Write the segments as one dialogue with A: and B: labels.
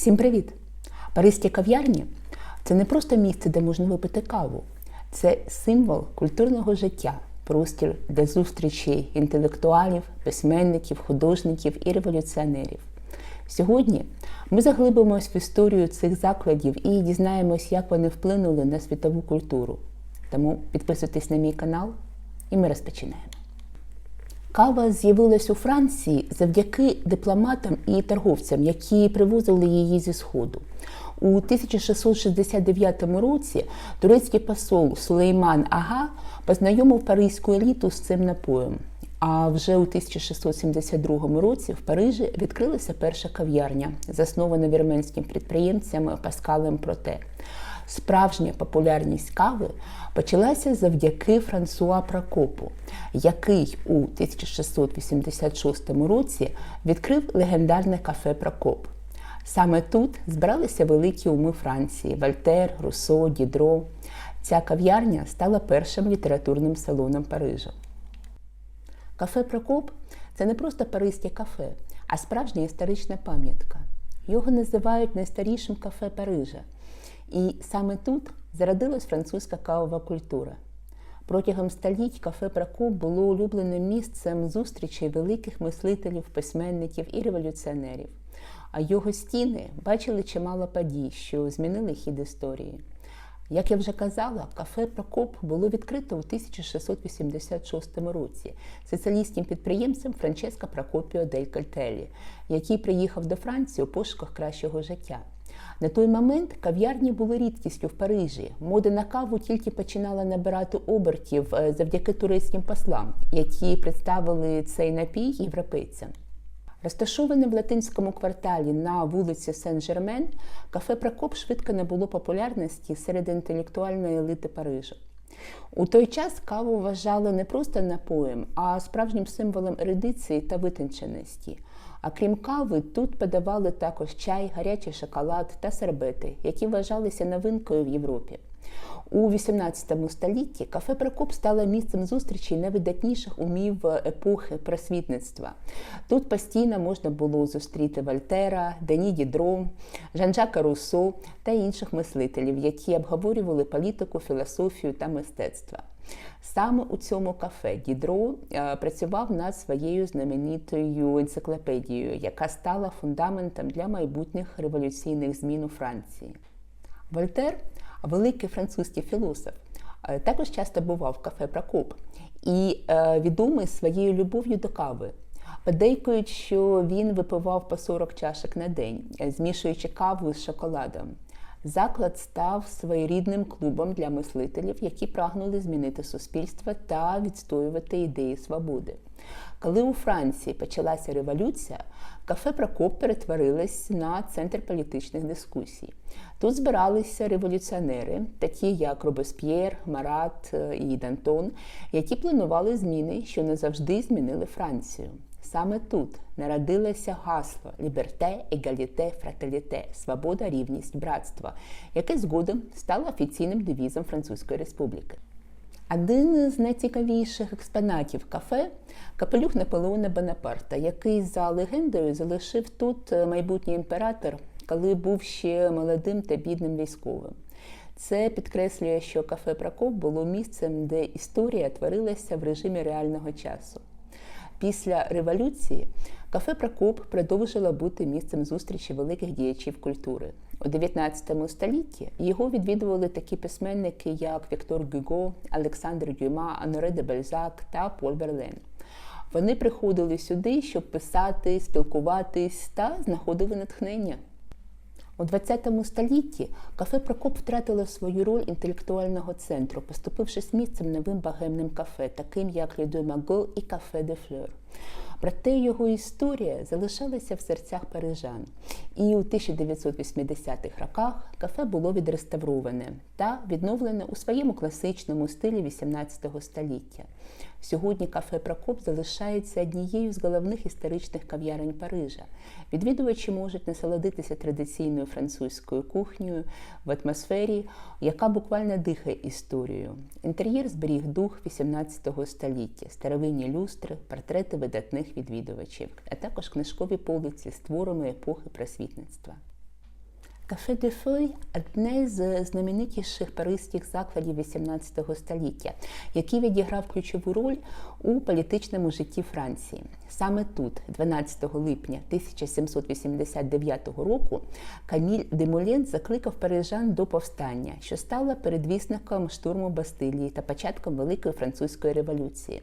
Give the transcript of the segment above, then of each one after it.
A: Всім привіт! Паризькі кав'ярні це не просто місце, де можна випити каву, це символ культурного життя, простір для зустрічі інтелектуалів, письменників, художників і революціонерів. Сьогодні ми заглибимось в історію цих закладів і дізнаємось, як вони вплинули на світову культуру. Тому підписуйтесь на мій канал, і ми розпочинаємо. Кава з'явилась у Франції завдяки дипломатам і торговцям, які привозили її зі Сходу. У 1669 році турецький посол Сулейман Ага познайомив паризьку еліту з цим напоєм. А вже у 1672 році в Парижі відкрилася перша кав'ярня, заснована вірменським підприємцем Паскалем Проте. Справжня популярність кави почалася завдяки Франсуа Прокопу, який у 1686 році відкрив легендарне кафе Прокоп. Саме тут збиралися великі уми Франції Вольтер, Руссо, Дідро. Ця кав'ярня стала першим літературним салоном Парижа. Кафе Прокоп це не просто паризьке кафе, а справжня історична пам'ятка. Його називають найстарішим кафе Парижа. І саме тут зародилась французька кавова культура. Протягом століть кафе Прокоп було улюбленим місцем зустрічей великих мислителів, письменників і революціонерів. А його стіни бачили чимало подій, що змінили хід історії. Як я вже казала, кафе Прокоп було відкрито у 1686 році соціалістським підприємцем Франческо Прокопіо дель Кальтелі, який приїхав до Франції у пошуках кращого життя. На той момент кав'ярні були рідкістю в Парижі. Мода на каву тільки починала набирати обертів завдяки турецьким послам, які представили цей напій європейцям. Розташоване в латинському кварталі на вулиці Сен-Жермен, кафе Прокоп швидко набуло популярності серед інтелектуальної еліти Парижа. У той час каву вважали не просто напоєм, а справжнім символом ерудиції та витонченості. А крім кави, тут подавали також чай, гарячий шоколад та сербети, які вважалися новинкою в Європі. У XVIII столітті кафе Прокоп стало місцем зустрічі найвидатніших умів епохи просвітництва. Тут постійно можна було зустріти Вольтера, Дені Дідро, Жан-Жака Руссо та інших мислителів, які обговорювали політику, філософію та мистецтво. Саме у цьому кафе Дідро працював над своєю знаменитою енциклопедією, яка стала фундаментом для майбутніх революційних змін у Франції. Вольтер великий французький філософ, також часто бував в кафе Прокоп і відомий своєю любов'ю до кави. Подейкують, що він випивав по 40 чашок на день, змішуючи каву з шоколадом. Заклад став своєрідним клубом для мислителів, які прагнули змінити суспільство та відстоювати ідеї свободи. Коли у Франції почалася революція, кафе Прокоп перетворилось на центр політичних дискусій. Тут збиралися революціонери, такі як Робесп'єр, Марат і Дантон, які планували зміни, що не завжди змінили Францію. Саме тут народилося гасло Ліберте, егаліте, фрателіте свобода, рівність, братство, яке згодом стало офіційним девізом Французької республіки. Один з найцікавіших експонатів кафе капелюх Наполеона Бонапарта, який за легендою залишив тут майбутній імператор, коли був ще молодим та бідним військовим. Це підкреслює, що кафе Прокоп було місцем, де історія творилася в режимі реального часу. Після революції кафе Прокоп продовжило бути місцем зустрічі великих діячів культури. У 19 столітті його відвідували такі письменники, як Віктор Гюго, Олександр Дюма, Аноре де Бальзак та Поль Верлен. Вони приходили сюди, щоб писати, спілкуватись та знаходили натхнення. У ХХ столітті кафе Прокоп втратило свою роль інтелектуального центру, поступившись місцем новим багемним кафе, таким як Лідо Маго і кафе де Флeur. Проте його історія залишалася в серцях парижан. І у 1980-х роках кафе було відреставроване та відновлене у своєму класичному стилі XVIII століття. Сьогодні кафе Прокоп залишається однією з головних історичних кав'ярень Парижа. Відвідувачі можуть насолодитися традиційною французькою кухнею в атмосфері, яка буквально дихає історією. Інтер'єр зберіг дух XVIII століття, старовинні люстри, портрети видатних відвідувачів, а також книжкові полиці з творами епохи просвітництва. Кафе де Фой одне з знаменитіших паризьких закладів XVIII століття, який відіграв ключову роль у політичному житті Франції. Саме тут, 12 липня 1789 року, Каміль Демолен закликав парижан до повстання, що стало передвісником штурму Бастилії та початком Великої французької революції.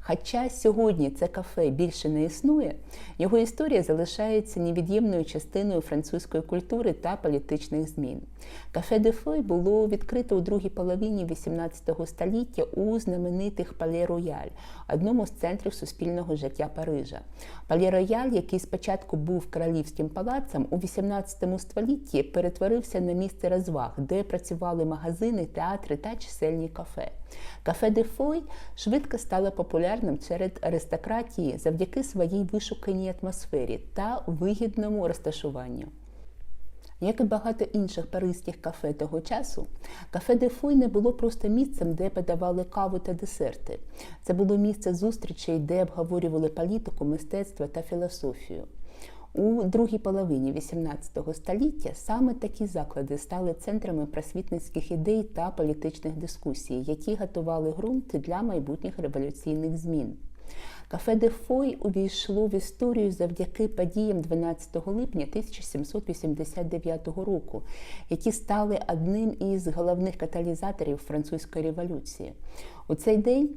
A: Хоча сьогодні це кафе більше не існує, його історія залишається невід'ємною частиною французької культури та політичних змін. Кафе де Фой було відкрито у другій половині XVIII століття у знаменитих Пале Рояль, одному з центрів суспільного життя Парижа. Пале Рояль, який спочатку був королівським палацем, у XVIII столітті перетворився на місце розваг, де працювали магазини, театри та чисельні кафе. Кафе де Фой швидко стало популярним серед аристократії завдяки своїй вишуканій атмосфері та вигідному розташуванню. Як і багато інших паризьких кафе того часу, кафе Дефой не було просто місцем, де подавали каву та десерти. Це було місце зустрічей, де обговорювали політику, мистецтво та філософію. У другій половині XVIII століття саме такі заклади стали центрами просвітницьких ідей та політичних дискусій, які готували ґрунт для майбутніх революційних змін. Кафе де Фой увійшло в історію завдяки подіям 12 липня 1789 року, які стали одним із головних каталізаторів французької революції. У цей день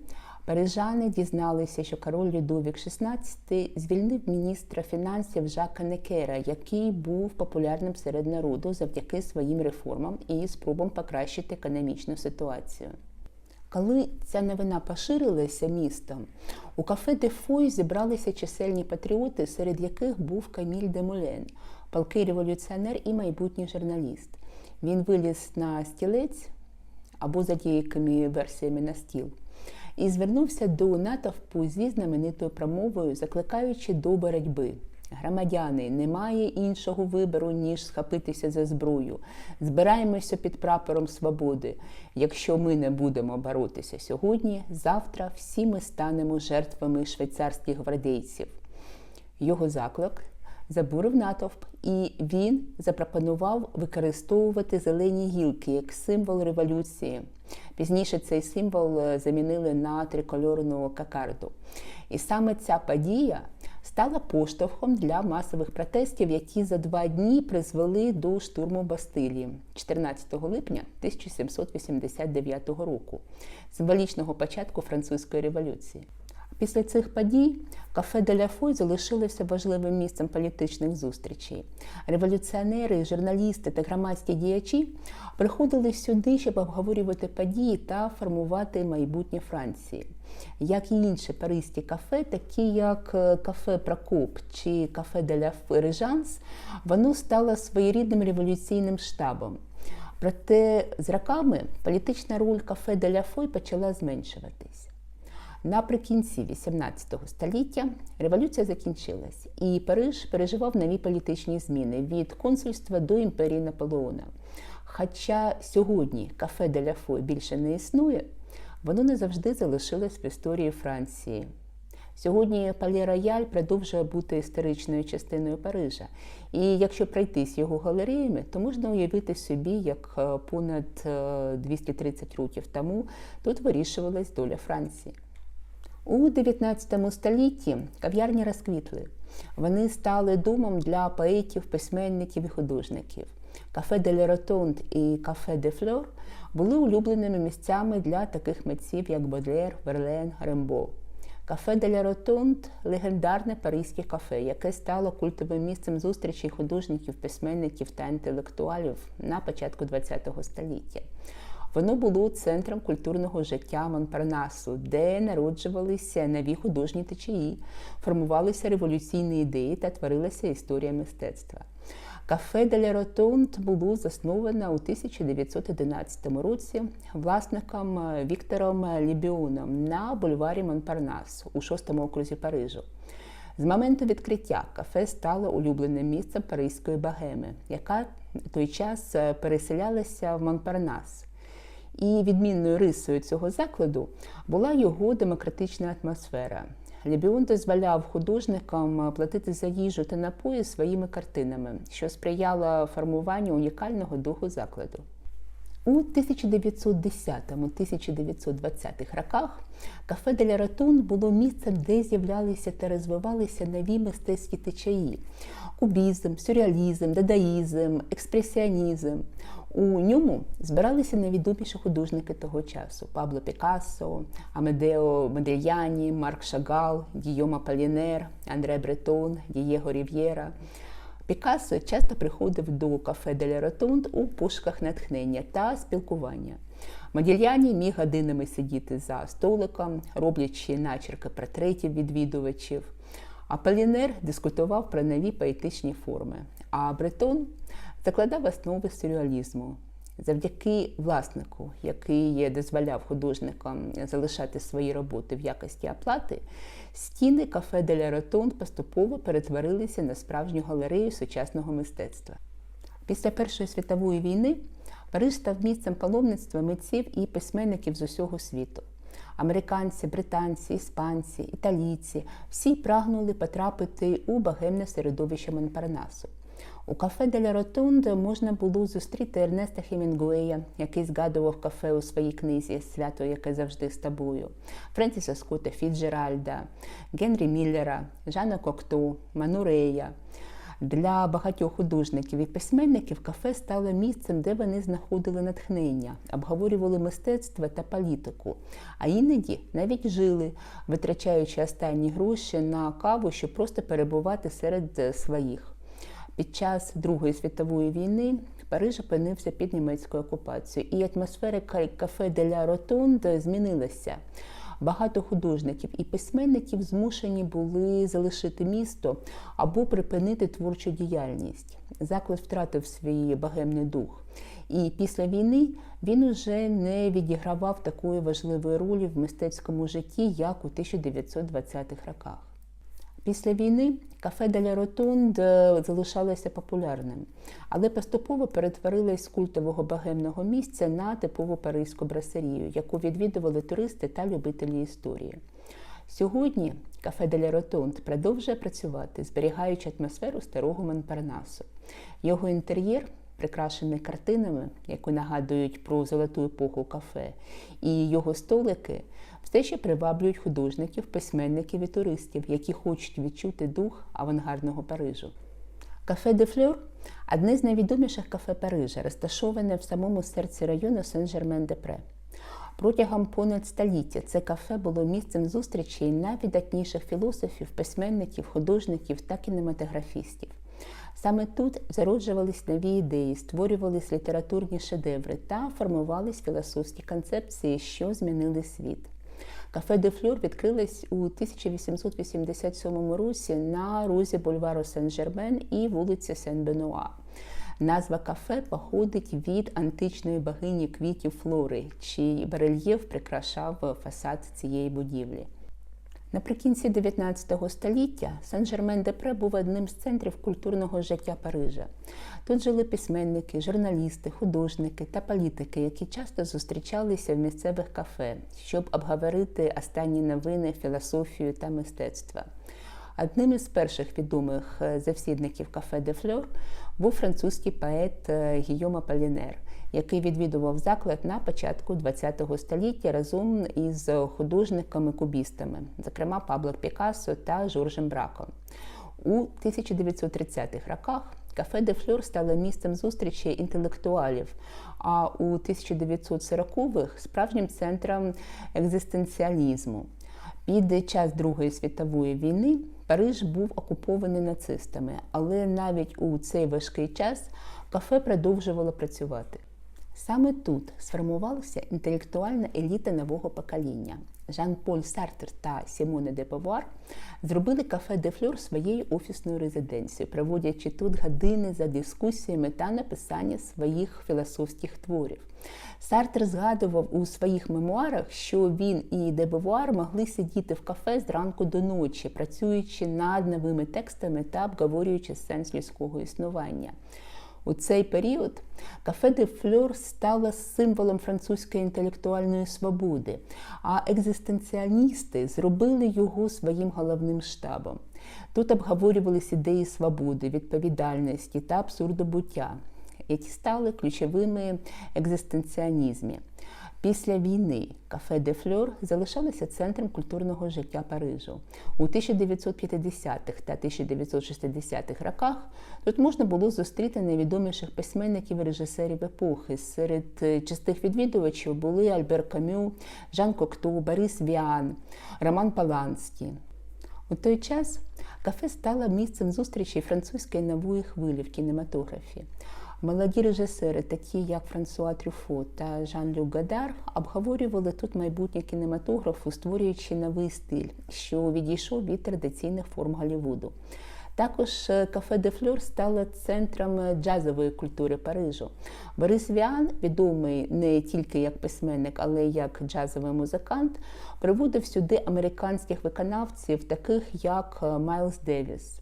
A: Парижани дізналися, що король Людовік XVI звільнив міністра фінансів Жака Некера, який був популярним серед народу завдяки своїм реформам і спробам покращити економічну ситуацію. Коли ця новина поширилася містом, у кафе де Фой зібралися чисельні патріоти, серед яких був Каміль Демолен, палкий революціонер і майбутній журналіст. Він виліз на стілець або за деякими версіями на стіл і звернувся до натовпу зі знаменитою промовою, закликаючи до боротьби. Громадяни, немає іншого вибору, ніж схопитися за зброю. Збираємося під прапором свободи. Якщо ми не будемо боротися сьогодні, завтра всі ми станемо жертвами швейцарських гвардейців. Його заклик забурив натовп, і він запропонував використовувати зелені гілки як символ революції. Пізніше цей символ замінили на трикольорну кокарду. І саме ця подія стала поштовхом для масових протестів, які за два дні призвели до штурму Бастилії 14 липня 1789 року, символічного початку французької революції. Після цих подій кафе Деля Фой залишилося важливим місцем політичних зустрічей. Революціонери, журналісти та громадські діячі приходили сюди, щоб обговорювати події та формувати майбутнє Франції. Як і інші паризькі кафе, такі як кафе Прокоп чи кафе Деля Режанс, воно стало своєрідним революційним штабом. Проте з роками політична роль кафе Деля Фой почала зменшуватись. Наприкінці XVIII століття революція закінчилась, і Париж переживав нові політичні зміни від консульства до імперії Наполеона. Хоча сьогодні кафе Деля Фой більше не існує, воно не завжди залишилось в історії Франції. Сьогодні Пале Рояль продовжує бути історичною частиною Парижа. І якщо пройтись його галереями, то можна уявити собі, як понад 230 років тому тут вирішувалась доля Франції. У 19 столітті кав'ярні розквітли. Вони стали домом для поетів, письменників і художників. Кафе де Ротонд і кафе де Флор були улюбленими місцями для таких митців, як Бодлер, Верлен, Рембо. Кафе де Ротонд легендарне паризьке кафе, яке стало культовим місцем зустрічей художників, письменників та інтелектуалів на початку ХХ століття. Воно було центром культурного життя Монпарнасу, де народжувалися нові художні течії, формувалися революційні ідеї та творилася історія мистецтва. Кафе Деля Ротонд було засновано у 1911 році власником Віктором Лібіоном на бульварі Монпарнас у 6 окрузі Парижу. З моменту відкриття кафе стало улюбленим місцем паризької богеми, яка той час переселялася в Монпарнас. І відмінною рисою цього закладу була його демократична атмосфера. Лібіон дозволяв художникам платити за їжу та напої своїми картинами, що сприяло формуванню унікального духу закладу. У 1910-1920-х роках кафе Деля Ротун було місцем, де з'являлися та розвивалися нові мистецькі течаї: кубізм, сюрреалізм, дадаїзм, експресіонізм. У ньому збиралися найвідоміші художники того часу: Пабло Пікассо, Амедео Модельяні, Марк Шагал, Гійома Палінер, Андре Бретон, Дієго Рів'єра. Пікассо часто приходив до кафе Деля Ротунд у пошуках натхнення та спілкування. Модільяні міг годинами сидіти за столиком, роблячи начерки портретів відвідувачів. А Полінер дискутував про нові поетичні форми. А Бретон закладав основи сюрреалізму. Завдяки власнику, який дозволяв художникам залишати свої роботи в якості оплати, стіни кафе Деля Ротонд поступово перетворилися на справжню галерею сучасного мистецтва. Після Першої світової війни Париж став місцем паломництва митців і письменників з усього світу. Американці, британці, іспанці, італійці всі прагнули потрапити у багемне середовище Монпарнасу. У кафе Деля Ротунда можна було зустріти Ернеста Хемінгуея, який згадував кафе у своїй книзі Свято, яке завжди з тобою, Френсіса Скотта Фіджеральда, Генрі Міллера, Жана Кокто, Манурея. Для багатьох художників і письменників кафе стало місцем, де вони знаходили натхнення, обговорювали мистецтво та політику, а іноді навіть жили, витрачаючи останні гроші на каву, щоб просто перебувати серед своїх. Під час Другої світової війни Париж опинився під німецькою окупацією, і атмосфера кафе Деля Ротунд змінилася. Багато художників і письменників змушені були залишити місто або припинити творчу діяльність. Заклад втратив свій багемний дух. І після війни він уже не відігравав такої важливої ролі в мистецькому житті, як у 1920-х роках. Після війни кафе Деля Ротунд залишалося популярним, але поступово перетворилось з культового багемного місця на типову паризьку брасерію, яку відвідували туристи та любителі історії. Сьогодні кафе Деля Ротунд продовжує працювати, зберігаючи атмосферу старого Монпарнасу. Його інтер'єр прикрашений картинами, які нагадують про золоту епоху кафе, і його столики все ще приваблюють художників, письменників і туристів, які хочуть відчути дух авангардного Парижу. Кафе де Флюр одне з найвідоміших кафе Парижа, розташоване в самому серці району Сен-Жермен-де-Пре. Протягом понад століття це кафе було місцем зустрічей найвидатніших філософів, письменників, художників та кінематографістів. Саме тут зароджувались нові ідеї, створювались літературні шедеври та формувались філософські концепції, що змінили світ. Кафе де Флюр відкрилось у 1887 році на розі бульвару Сен-Жермен і вулиці Сен-Бенуа. Назва кафе походить від античної богині квітів Флори, чий барельєф прикрашав фасад цієї будівлі. Наприкінці 19 століття Сен-Жермен-де-Пре був одним з центрів культурного життя Парижа. Тут жили письменники, журналісти, художники та політики, які часто зустрічалися в місцевих кафе, щоб обговорити останні новини, філософію та мистецтва. Одним із перших відомих завсідників кафе де Фльор був французький поет Гійома Полінер, який відвідував заклад на початку ХХ століття разом із художниками-кубістами, зокрема Пабло Пікассо та Жоржем Браком. У 1930-х роках кафе де Флюр стало місцем зустрічі інтелектуалів, а у 1940-х справжнім центром екзистенціалізму. Під час Другої світової війни Париж був окупований нацистами, але навіть у цей важкий час кафе продовжувало працювати. Саме тут сформувалася інтелектуальна еліта нового покоління. Жан-Поль Сартер та Сімоне де Павуар зробили кафе де Флюр своєю офісною резиденцією, проводячи тут години за дискусіями та написання своїх філософських творів. Сартер згадував у своїх мемуарах, що він і де Бавуар могли сидіти в кафе зранку до ночі, працюючи над новими текстами та обговорюючи сенс людського існування. У цей період кафе де Флюр стало символом французької інтелектуальної свободи, а екзистенціалісти зробили його своїм головним штабом. Тут обговорювалися ідеї свободи, відповідальності та абсурдобуття, які стали ключовими екзистенціанізмі. Після війни кафе де Фльор залишалося центром культурного життя Парижу. У 1950-х та 1960-х роках тут можна було зустріти найвідоміших письменників і режисерів епохи. Серед частих відвідувачів були Альбер Камю, Жан Кокту, Борис Віан, Роман Паланський. У той час кафе стало місцем зустрічі французької нової хвилі в кінематографі. Молоді режисери, такі як Франсуа Трюфо та Жан-Люк Гадар, обговорювали тут майбутнє кінематографу, створюючи новий стиль, що відійшов від традиційних форм Голлівуду. Також кафе де Фльор стало центром джазової культури Парижу. Борис Віан, відомий не тільки як письменник, але й як джазовий музикант, приводив сюди американських виконавців, таких як Майлз Девіс.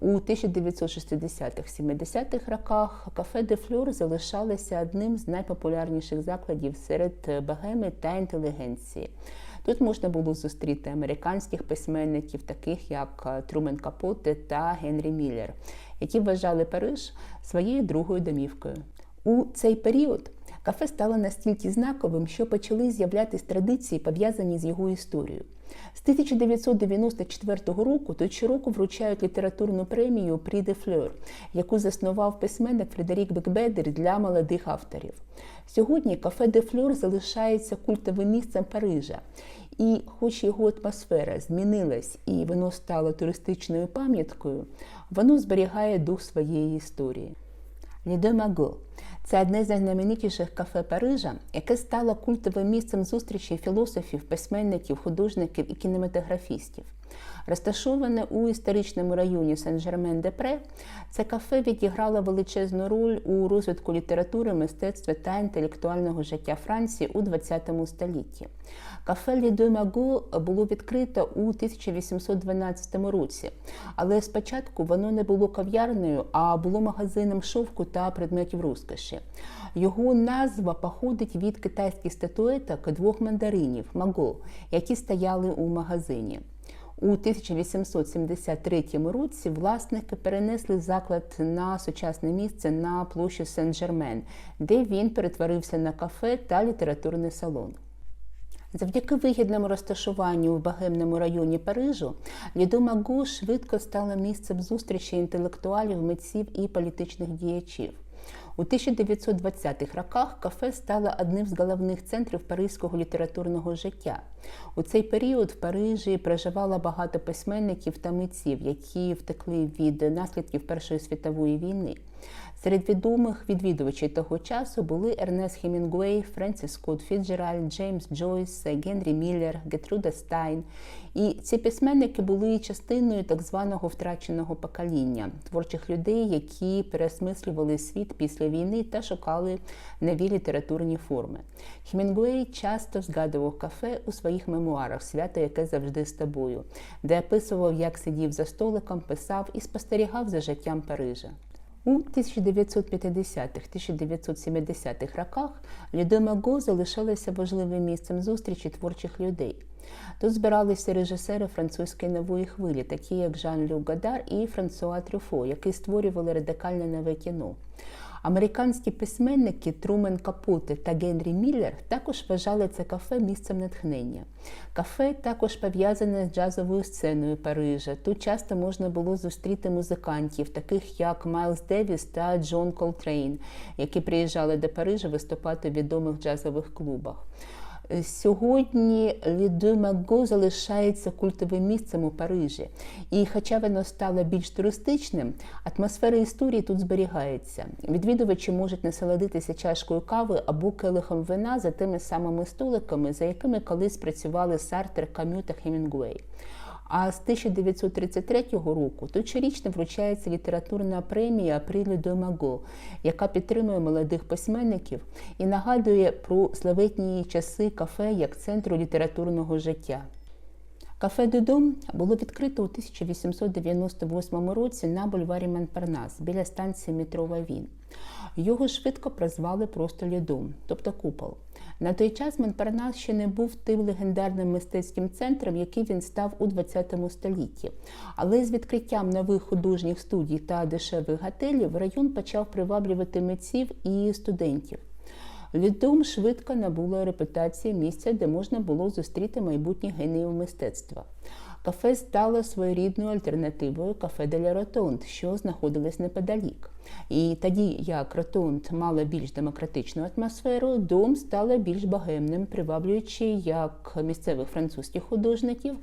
A: У 1960-70-х роках кафе де Флюр залишалося одним з найпопулярніших закладів серед богеми та інтелігенції. Тут можна було зустріти американських письменників, таких як Трумен Капоте та Генрі Міллер, які вважали Париж своєю другою домівкою. У цей період кафе стало настільки знаковим, що почали з'являтись традиції, пов'язані з його історією. З 1994 року тут щороку вручають літературну премію Прі де Флeur, яку заснував письменник Фредерік Бекбедер для молодих авторів. Сьогодні кафе де Флeur залишається культовим місцем Парижа. І, хоч його атмосфера змінилась і воно стало туристичною пам'яткою, воно зберігає дух своєї історії. Лідо Маго це одне з найзнаменитіших кафе Парижа, яке стало культовим місцем зустрічі філософів, письменників, художників і кінематографістів. Розташоване у історичному районі Сен-Жермен-де-Пре, це кафе відіграло величезну роль у розвитку літератури, мистецтва та інтелектуального життя Франції у ХХ столітті. Кафе Лідо Маго було відкрито у 1812 році, але спочатку воно не було кав'ярнею, а було магазином шовку та предметів розкоші. Його назва походить від китайських статуеток двох мандаринів Маго, які стояли у магазині. У 1873 році власники перенесли заклад на сучасне місце на площу Сен-Жермен, де він перетворився на кафе та літературний салон. Завдяки вигідному розташуванню в багемному районі Парижу Лідо Магу швидко стало місцем зустрічі інтелектуалів, митців і політичних діячів. У 1920-х роках кафе стало одним з головних центрів паризького літературного життя. У цей період в Парижі проживало багато письменників та митців, які втекли від наслідків Першої світової війни. Серед відомих відвідувачів того часу були Ернест Хемінгуей, Френсіс Скотт Фіджеральд, Джеймс Джойс, Генрі Міллер, Гетруда Стайн. І ці письменники були частиною так званого втраченого покоління творчих людей, які переосмислювали світ після війни та шукали нові літературні форми. Хемінгуей часто згадував кафе у своїх мемуарах Свято, яке завжди з тобою, де описував, як сидів за столиком, писав і спостерігав за життям Парижа. У 1950-1970-х роках Людома Го залишилася важливим місцем зустрічі творчих людей. Тут збиралися режисери французької нової хвилі, такі як Жан-Люк Гадар і Франсуа Трюфо, які створювали радикальне нове кіно. Американські письменники Трумен Капути та Генрі Міллер також вважали це кафе місцем натхнення. Кафе також пов'язане з джазовою сценою Парижа. Тут часто можна було зустріти музикантів, таких як Майлз Девіс та Джон Колтрейн, які приїжджали до Парижа виступати в відомих джазових клубах. Сьогодні Лідо Маго залишається культовим місцем у Парижі, і, хоча воно стало більш туристичним, атмосфера історії тут зберігається. Відвідувачі можуть насолодитися чашкою кави або келихом вина за тими самими столиками, за якими колись працювали Сартер, Камю та Хемінгуей. А з 1933 року тут вручається літературна премія Априлю до Маго, яка підтримує молодих письменників і нагадує про славетні часи кафе як центру літературного життя. Кафе Додом було відкрито у 1898 році на бульварі Монпарнас біля станції метро Вавін. Його швидко прозвали просто Лідом, тобто купол. На той час Монпарнас ще не був тим легендарним мистецьким центром, який він став у ХХ столітті. Але з відкриттям нових художніх студій та дешевих готелів район почав приваблювати митців і студентів. Лідом швидко набуло репутації місця, де можна було зустріти майбутніх геніїв мистецтва. Кафе стало своєрідною альтернативою кафе Деля Ротонд, що знаходилось неподалік. І тоді, як Ротонд мала більш демократичну атмосферу, дом стала більш богемним, приваблюючи як місцевих французьких художників,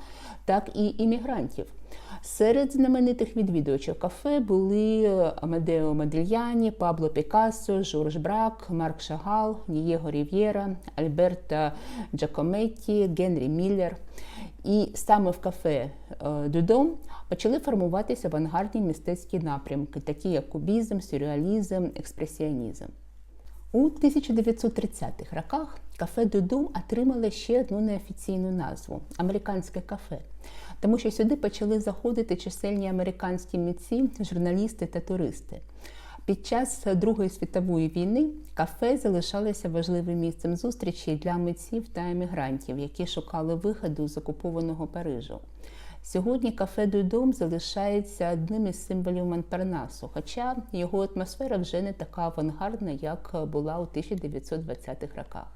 A: так і іммігрантів. Серед знаменитих відвідувачів кафе були Амедео Модильяні, Пабло Пікассо, Жорж Брак, Марк Шагал, Нієго Рів'єра, Альберта Джакометті, Генрі Міллер. І саме в кафе Дудом почали формуватися авангардні мистецькі напрямки, такі як кубізм, сюрреалізм, експресіонізм. У 1930-х роках кафе Дудум отримало ще одну неофіційну назву американське кафе, тому що сюди почали заходити чисельні американські митці, журналісти та туристи. Під час Другої світової війни кафе залишалося важливим місцем зустрічі для митців та емігрантів, які шукали виходу з окупованого Парижу. Сьогодні кафе Дудом залишається одним із символів Монпарнасу, хоча його атмосфера вже не така авангардна, як була у 1920-х роках.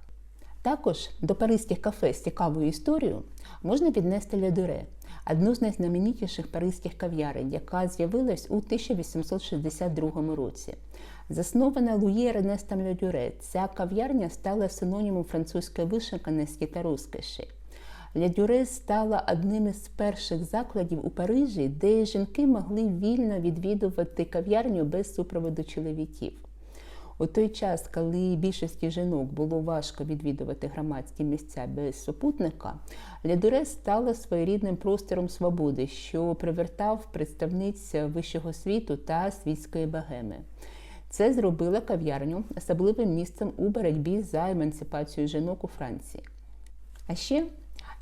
A: Також до паризьких кафе з цікавою історією можна віднести Лядуре, одну з найзнаменітіших паризьких кав'ярень, яка з'явилась у 1862 році. Заснована Луї Ернестом Лядюре, ця кав'ярня стала синонімом французької вишиканості та розкоші. Лядюре стала одним із перших закладів у Парижі, де жінки могли вільно відвідувати кав'ярню без супроводу чоловіків. У той час, коли більшості жінок було важко відвідувати громадські місця без супутника, Лядуре стала своєрідним простором свободи, що привертав представниць вищого світу та світської богеми. Це зробило кав'ярню особливим місцем у боротьбі за емансипацію жінок у Франції. А ще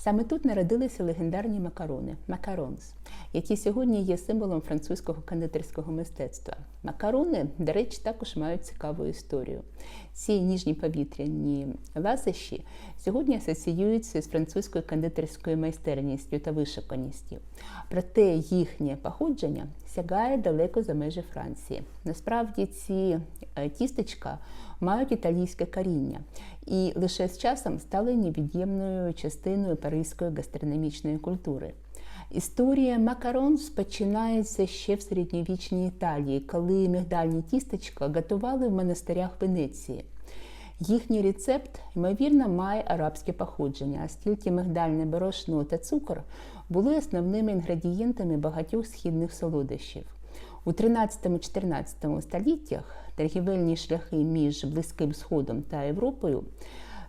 A: Саме тут народилися легендарні макарони макаронс, які сьогодні є символом французького кондитерського мистецтва. Макарони, до речі, також мають цікаву історію. Ці ніжні повітряні ласощі сьогодні асоціюються з французькою кондитерською майстерністю та вишиканістю. Проте їхнє походження сягає далеко за межі Франції. Насправді ці е, тістечка мають італійське коріння і лише з часом стали невід'ємною частиною паризької гастрономічної культури. Історія макарон починається ще в середньовічній Італії, коли мигдальні тістечка готували в монастирях Венеції. Їхній рецепт, ймовірно, має арабське походження, оскільки мигдальне борошно та цукор були основними інгредієнтами багатьох східних солодощів. У 13-14 століттях торгівельні шляхи між Близьким Сходом та Європою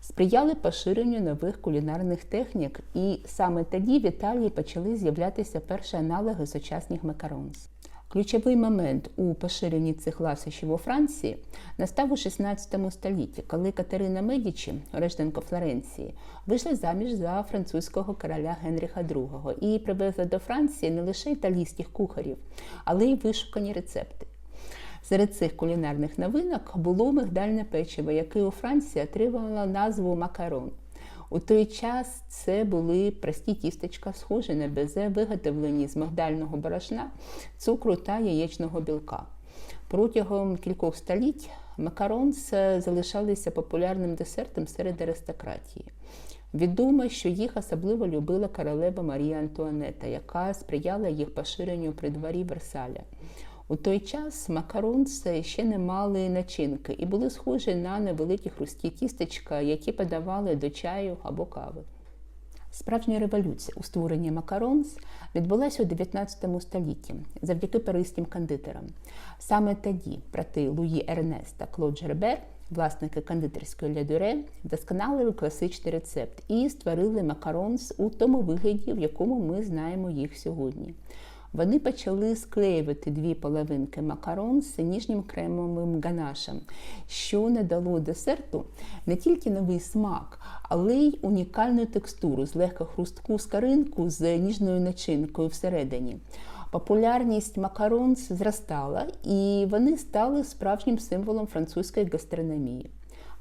A: сприяли поширенню нових кулінарних технік, і саме тоді в Італії почали з'являтися перші аналоги сучасних макаронс. Ключовий момент у поширенні цих ласощів у Франції настав у 16 столітті, коли Катерина Медічі, рожденко Флоренції, вийшла заміж за французького короля Генріха II і привезла до Франції не лише італійських кухарів, але й вишукані рецепти. Серед цих кулінарних новинок було мигдальне печиво, яке у Франції отримало назву макарон. У той час це були прості тістечка, схожі на безе, виготовлені з мигдального борошна, цукру та яєчного білка. Протягом кількох століть макаронс залишалися популярним десертом серед аристократії. Відомо, що їх особливо любила королева Марія Антуанета, яка сприяла їх поширенню при дворі Версаля. У той час макаронси ще не мали начинки і були схожі на невеликі хрусткі тістечка, які подавали до чаю або кави. Справжня революція у створенні макаронс відбулася у 19 столітті завдяки паризьким кондитерам. Саме тоді брати Луї Ернест та Клод Жербер, власники кондитерської лядуре, вдосконалили класичний рецепт і створили макаронс у тому вигляді, в якому ми знаємо їх сьогодні. Вони почали склеювати дві половинки макарон з ніжнім кремовим ганашем, що надало десерту не тільки новий смак, але й унікальну текстуру, злегка хрустку скаринку з ніжною начинкою всередині. Популярність макарон зростала, і вони стали справжнім символом французької гастрономії.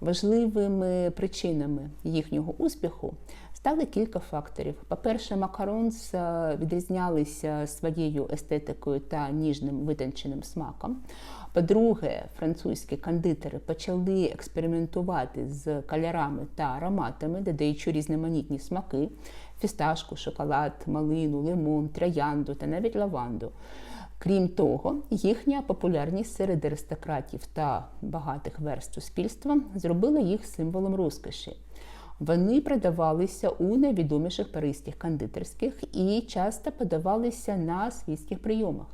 A: Важливими причинами їхнього успіху стали кілька факторів. По-перше, макаронс е, відрізнялися своєю естетикою та ніжним витонченим смаком. По-друге, французькі кондитери почали експериментувати з кольорами та ароматами, додаючи різноманітні смаки: фісташку, шоколад, малину, лимон, троянду та навіть лаванду. Крім того, їхня популярність серед аристократів та багатих верств суспільства зробила їх символом розкоші. Вони продавалися у найвідоміших паризьких кондитерських і часто подавалися на світських прийомах.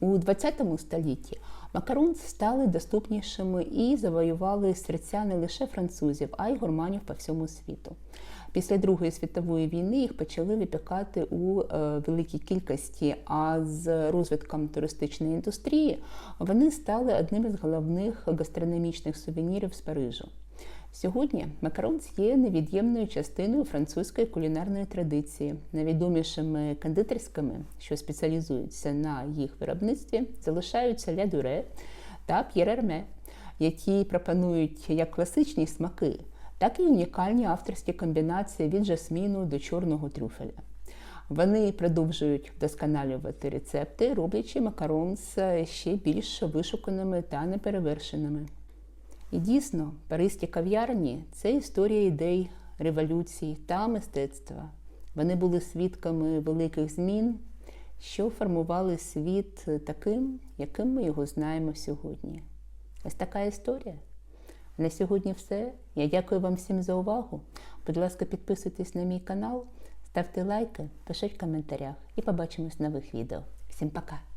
A: У ХХ столітті макарон стали доступнішими і завоювали серця не лише французів, а й гурманів по всьому світу. Після Другої світової війни їх почали випікати у е, великій кількості, а з розвитком туристичної індустрії вони стали одним із головних гастрономічних сувенірів з Парижу. Сьогодні макаронс є невід'ємною частиною французької кулінарної традиції. Найвідомішими кондитерськими, що спеціалізуються на їх виробництві, залишаються Ля Дуре та П'єр Ерме, які пропонують як класичні смаки, так і унікальні авторські комбінації від жасміну до чорного трюфеля. Вони продовжують вдосконалювати рецепти, роблячи макаронс ще більш вишуканими та неперевершеними. І дійсно, паризькі кав'ярні це історія ідей, революцій та мистецтва. Вони були свідками великих змін, що формували світ таким, яким ми його знаємо сьогодні. Ось така історія. На сьогодні все. Я дякую вам всім за увагу. Будь ласка, підписуйтесь на мій канал, ставте лайки, пишіть в коментарях і побачимось в нових відео. Всім пока!